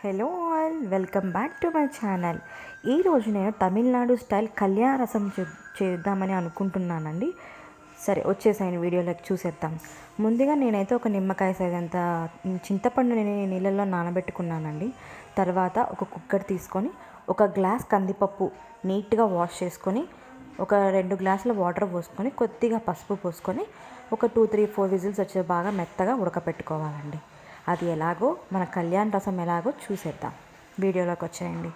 Hello all welcome back to my channel. ఈరోజు నేను Tamil Nadu style కళ్యాణ రసం చేద్దామని అనుకుంటున్నానండి. సరే వచ్చేసాయని వీడియోలోకి చూసేద్దాం. ముందుగా నేనైతే ఒక నిమ్మకాయ సైజ్ అంత చింతపండుని నీళ్ళల్లో నానబెట్టుకున్నానండి. తర్వాత ఒక కుక్కర్ తీసుకొని ఒక గ్లాస్ కందిపప్పు నీట్గా వాష్ చేసుకొని ఒక రెండు గ్లాసుల వాటర్ పోసుకొని కొద్దిగా పసుపు పోసుకొని ఒక టూ త్రీ ఫోర్ విజిల్స్ వచ్చే బాగా మెత్తగా ఉడకపెట్టుకోవాలండి. అది ఎలాగో మన కళ్యాణ్ రసం ఎలాగో చూసేద్దాం. వీడియోలోకి వచ్చేయండి.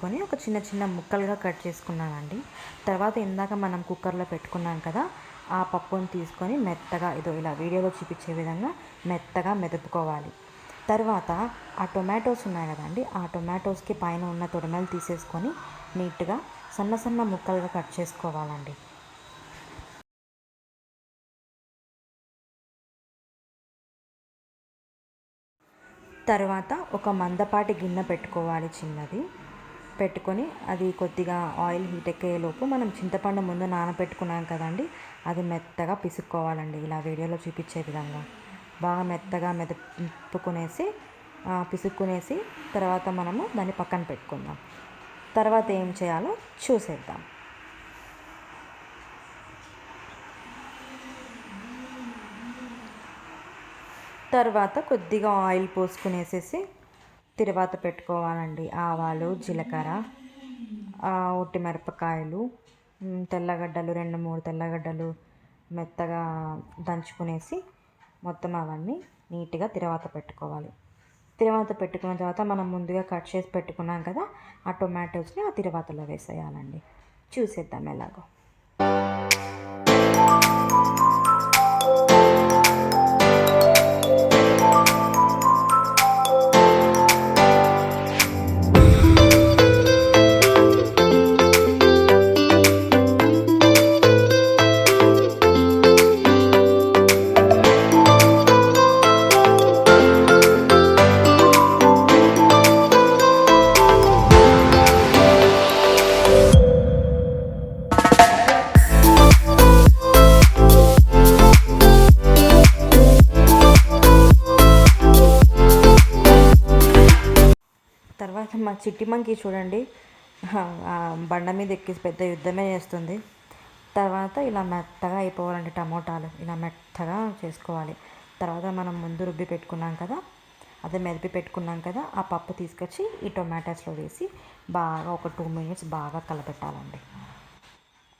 తీసుకొని ఒక చిన్న చిన్న ముక్కలుగా కట్ చేసుకున్నానండి. తర్వాత ఇందాక మనం కుక్కర్లో పెట్టుకున్నాం కదా ఆ పప్పును తీసుకొని మెత్తగా ఇదో ఇలా వీడియోలో చూపించే విధంగా మెత్తగా మెదుపుకోవాలి. తర్వాత ఆ టొమాటోస్ ఉన్నాయి కదండి ఆ టొమాటోస్కి పైన ఉన్న తొడమలు తీసేసుకొని నీట్గా సన్న సన్న ముక్కలుగా కట్ చేసుకోవాలండి. తర్వాత ఒక మందపాటి గిన్నె పెట్టుకోవాలి చిన్నది. పెట్టుకొని అది కొద్దిగా ఆయిల్ హీట్ ఎక్కేలోపు మనం చింతపండు ముందు నానబెట్టుకున్నాం కదండి అది మెత్తగా పిసుక్కోవాలండి. ఇలా వీడియోలో చూపించే విధంగా బాగా మెత్తగా మెదుపుకునేసి పిసుక్కునేసి తర్వాత మనము దాన్ని పక్కన పెట్టుకుందాం. తర్వాత ఏం చేయాలో చూసేద్దాం. తర్వాత కొద్దిగా ఆయిల్ పోసుకునేసేసి తిరువాత పెట్టుకోవాలండి. ఆవాలు జీలకర్ర ఒట్టి మిరపకాయలు తెల్లగడ్డలు రెండు మూడు తెల్లగడ్డలు మెత్తగా దంచుకునేసి మొత్తం అవన్నీ నీట్గా తిరువాత పెట్టుకోవాలి. తిరువాత పెట్టుకున్న తర్వాత మనం ముందుగా కట్ చేసి పెట్టుకున్నాం కదా ఆ టొమాటోస్ని ఆ తిరువాతలో వేసేయాలండి. చూసేద్దాం ఎలాగో. మా చిట్టి మంకి చూడండి. బండ మీద ఎక్కేసి పెద్ద యుద్ధమే చేస్తుంది. తర్వాత ఇలా మెత్తగా అయిపోవాలండి టమోటాలు. ఇలా మెత్తగా చేసుకోవాలి. తర్వాత మనం ముందు రుబ్బి పెట్టుకున్నాం కదా అదే మెదిపి పెట్టుకున్నాం కదా ఆ పప్పు తీసుకొచ్చి ఈ టొమాటోస్లో వేసి బాగా ఒక టూ మినిట్స్ బాగా కలపెట్టాలండి.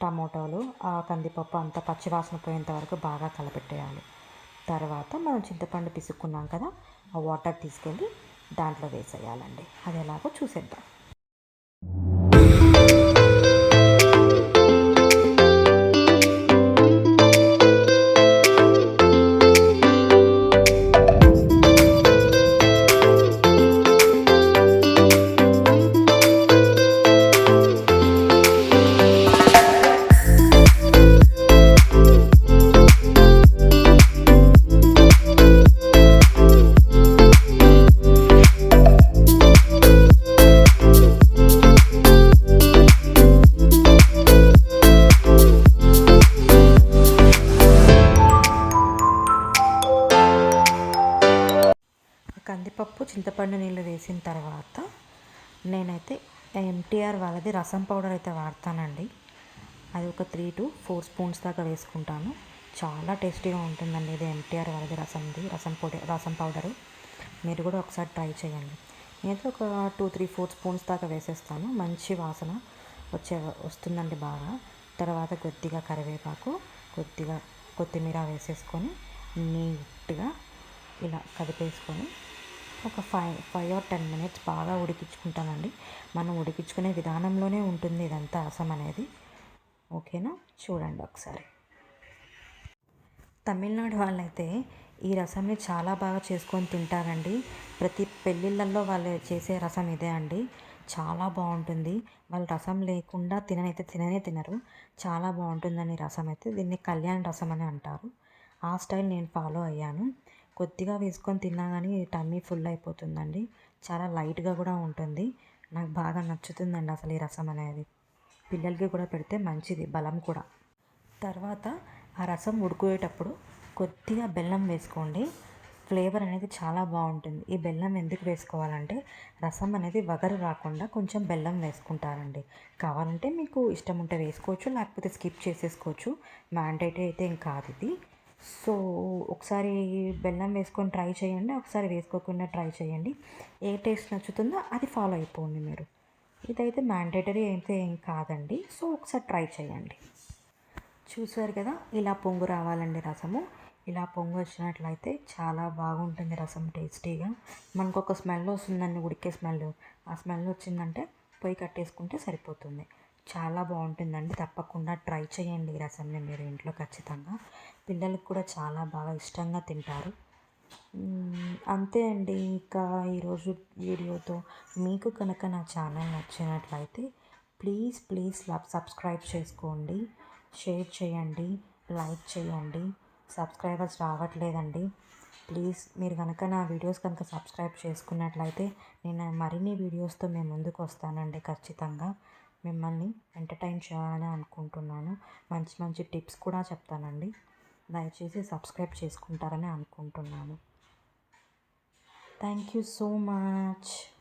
టమోటాలు ఆ కందిపప్పు అంత పచ్చివాసన పోయేంత వరకు బాగా కలపెట్టేయాలి. తర్వాత మనం చింతపండు పిసుక్కున్నాం కదా ఆ వాటర్ తీసుకెళ్ళి దాంట్లో వేసేయాలండి. అది ఎలాగో చూసేద్దాం. వేసిన తర్వాత నేనైతే ఎంటీఆర్ వాళ్ళది రసం పౌడర్ అయితే వాడతానండి. అది ఒక త్రీ టు ఫోర్ స్పూన్స్ దాకా వేసుకుంటాను. చాలా టేస్టీగా ఉంటుందండి ఇది ఎంటీఆర్ వాళ్ళది రసంది రసం పొడి రసం పౌడరు. మీరు కూడా ఒకసారి ట్రై చేయండి. నేనైతే ఒక టూ త్రీ ఫోర్ స్పూన్స్ దాకా వేసేస్తాను. మంచి వాసన వచ్చే వస్తుందండి బాగా. తర్వాత కొద్దిగా కరివేపాకు కొద్దిగా కొత్తిమీర వేసేసుకొని నీట్గా ఇలా కదిపేసుకొని ఒక five five or ten minutes బాగా ఉడికించుకుంటానండి. మనం ఉడికించుకునే విధానంలోనే ఉంటుంది ఇదంతా రసం అనేది. ఓకేనా? చూడండి ఒకసారి. తమిళనాడు వాళ్ళైతే ఈ రసంని చాలా బాగా చేసుకొని తింటారండి. ప్రతి పెళ్ళిళ్ళల్లో వాళ్ళు చేసే రసం ఇదే అండి. చాలా బాగుంటుంది. వాళ్ళు రసం లేకుండా తిననైతే తిననే తినరు. చాలా బాగుంటుందని రసం అయితే దీన్ని కళ్యాణ్ రసం అని అంటారు. ఆ స్టైల్ నేను ఫాలో అయ్యాను. కొద్దిగా వేసుకొని తిన్నా కానీ టమ్మీ ఫుల్ అయిపోతుందండి. చాలా లైట్గా కూడా ఉంటుంది. నాకు బాగా నచ్చుతుందండి అసలు ఈ రసం అనేది. పిల్లలకి కూడా పెడితే మంచిది బలం కూడా. తర్వాత ఆ రసం ఉడుకునేటప్పుడు కొద్దిగా బెల్లం వేసుకోండి. ఫ్లేవర్ అనేది చాలా బాగుంటుంది. ఈ బెల్లం ఎందుకు వేసుకోవాలంటే రసం అనేది వగరు రాకుండా కొంచెం బెల్లం వేసుకుంటారండి. కావాలంటే మీకు ఇష్టం ఉంటే వేసుకోవచ్చు లేకపోతే స్కిప్ చేసేసుకోవచ్చు. మ్యాండేటరీ అయితే ఏం కాదు ఇది. సో ఒకసారి బెల్లం వేసుకొని ట్రై చేయండి. ఒకసారి వేసుకోకుండా ట్రై చేయండి. ఏ టేస్ట్ నచ్చుతుందో అది ఫాలో అయిపోండి మీరు. ఇదైతే మ్యాండేటరీ అయితే ఏం కాదండి. సో ఒకసారి ట్రై చేయండి. చూసారు కదా ఇలా పొంగు రావాలండి రసము. ఇలా పొంగు వచ్చినట్లయితే చాలా బాగుంటుంది రసం టేస్టీగా. మనకు ఒక స్మెల్ వస్తుందండి ఉడికే స్మెల్. ఆ స్మెల్ వచ్చిందంటే పొయ్యి కట్టేసుకుంటే సరిపోతుంది. చాలా బాగుంటుందండి. తప్పకుండా ట్రై చేయండి ఈ రసంని మీరు ఇంట్లో ఖచ్చితంగా. పిల్లలకు కూడా చాలా బాగా ఇష్టంగా తింటారు. అంతే అండి. ఇంకా ఈరోజు వీడియోతో మీకు కనుక నా ఛానల్ నచ్చినట్లయితే ప్లీజ్ ప్లీజ్ సబ్స్క్రైబ్ చేసుకోండి. షేర్ చేయండి లైక్ చేయండి. సబ్స్క్రైబర్స్ రావట్లేదండి. ప్లీజ్ మీరు కనుక నా వీడియోస్ కనుక సబ్స్క్రైబ్ చేసుకున్నట్లయితే నేను మరిన్ని వీడియోస్తో మేము ముందుకు వస్తానండి ఖచ్చితంగా. మిమ్మల్ని ఎంటర్టైన్ చేయాలని అనుకుంటున్నాను. మంచి మంచి టిప్స్ కూడా చెప్తానండి. దయచేసి సబ్స్క్రైబ్ చేసుకుంటారని అనుకుంటున్నాను. Thank you so much.